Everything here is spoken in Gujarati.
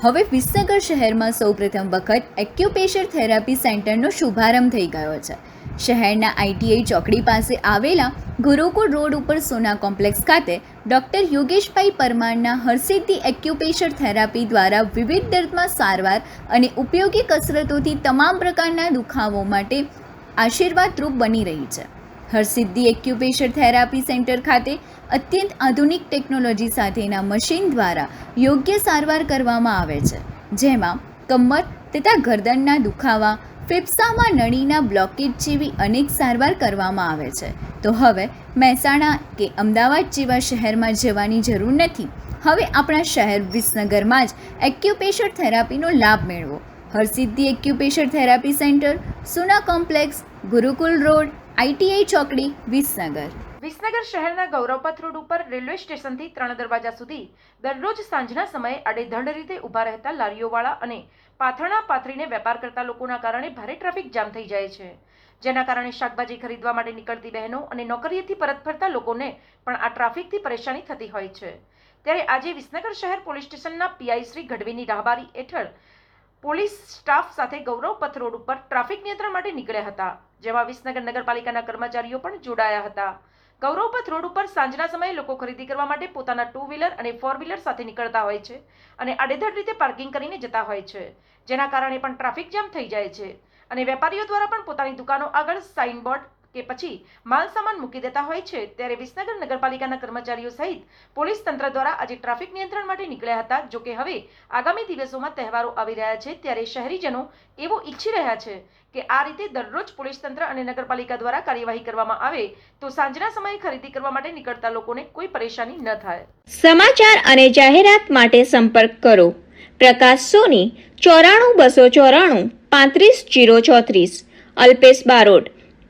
હવે વિસનગર શહેરમાં સૌપ્રથમ વખત એક્યુપેશર થેરાપી સેન્ટરનો શુભારંભ થઈ ગયો છે. શહેરના આઈટીઆઈ ચોકડી પાસે આવેલા ગુરુકુળ રોડ ઉપર સોના કોમ્પ્લેક્સ ખાતે ડૉક્ટર યોગેશભાઈ પરમારના હરસિદ્ધિ એક્યુપેશર થેરાપી દ્વારા વિવિધ દર્દમાં સારવાર અને ઉપયોગી કસરતોથી તમામ પ્રકારના દુખાવો માટે આશીર્વાદરૂપ બની રહી છે. હરસિદ્ધિ એક્યુપેશર થેરાપી સેન્ટર ખાતે અત્યંત આધુનિક ટેકનોલોજી સાથેના મશીન દ્વારા યોગ્ય સારવાર કરવામાં આવે છે. જેમાં કમર, તથા ગરદનના દુખાવા, ફેફસામાં નળીના બ્લોકેજ જેવી અનેક સારવાર કરવામાં આવે છે. તો હવે મહેસાણા કે અમદાવાદ જેવા શહેરમાં જવાની જરૂર નથી. હવે આપણા શહેર વિસનગરમાં જ એક્યુપેશર થેરાપીનો લાભ મેળવો. Harsiddhi acupressure therapy centre, Suna complex, Gurukul road ITI ચોકડી, વિસનગર. વિસનગર શહેરના ગૌરવપથ રોડ ઉપર રેલવે સ્ટેશનથી ત્રણ દરવાજા સુધી દરરોજ સાંજના સમયે આડેધડ રીતે ઊભા રહેતા લારીઓવાળા અને પાથરણા પાથરીને વેપાર કરતા લોકોના કારણે ભારે ટ્રાફિક જામ થઈ જાય છે. જેના કારણે શાકભાજી ખરીદવા માટે નીકળતી બહેનો અને નોકરીએથી પરત ફરતા લોકોને પણ આ ટ્રાફિકથી પરેશાની થતી હોય છે. ત્યારે આજે વિસનગર શહેર પોલીસ સ્ટેશનના પીઆઈ શ્રી ગઢવીની રાહબારી હેઠળ પોલીસ સ્ટાફ સાથે ગૌરવ પથ રોડ ઉપર ટ્રાફિક નિયંત્રણ માટે નીકળ્યા હતા, જેમાં વિસનગર નગરપાલિકાના કર્મચારીઓ પણ જોડાયા હતા. ગૌરવ પથ રોડ ઉપર સાંજના સમયે લોકો ખરીદી કરવા માટે પોતાના ટુ વ્હીલર અને ફોર વ્હીલર સાથે નીકળતા હોય છે અને આડેધડ રીતે પાર્કિંગ કરીને જતા હોય છે, જેના કારણે પણ ટ્રાફિક જામ થઈ જાય છે અને વેપારીઓ દ્વારા પણ પોતાની દુકાનો આગળ સાઇનબોર્ડ કે પછી માલ સામાન મૂકી દેતા હોય છે, ત્યારે વિસનગર નગરપાલિકાના કર્મચારીઓ સહિત પોલીસ તંત્ર દ્વારા આજે ટ્રાફિક નિયંત્રણ માટે નીકળ્યા હતા. જો કે હવે આગામી દિવસોમાં તહેવારો આવી રહ્યા છે, ત્યારે શહેરીજનો એવું ઈચ્છી રહ્યા છે કે આ રીતે દરરોજ પોલીસ તંત્ર અને નગરપાલિકા દ્વારા કાર્યવાહી કરવામાં આવે, તો સાંજના સમયે ખરીદી કરવા માટે નીકળતા લોકોને કોઈ પરેશાની ન થાય. સમાચાર અને જાહેરાત માટે સંપર્ક કરો. પ્રકાશ સોની, ચોરાણું બસો ચોરાણું, પાંત્રીસ જીરો ચોત્રીસ, અલ્પેશ બારોટ.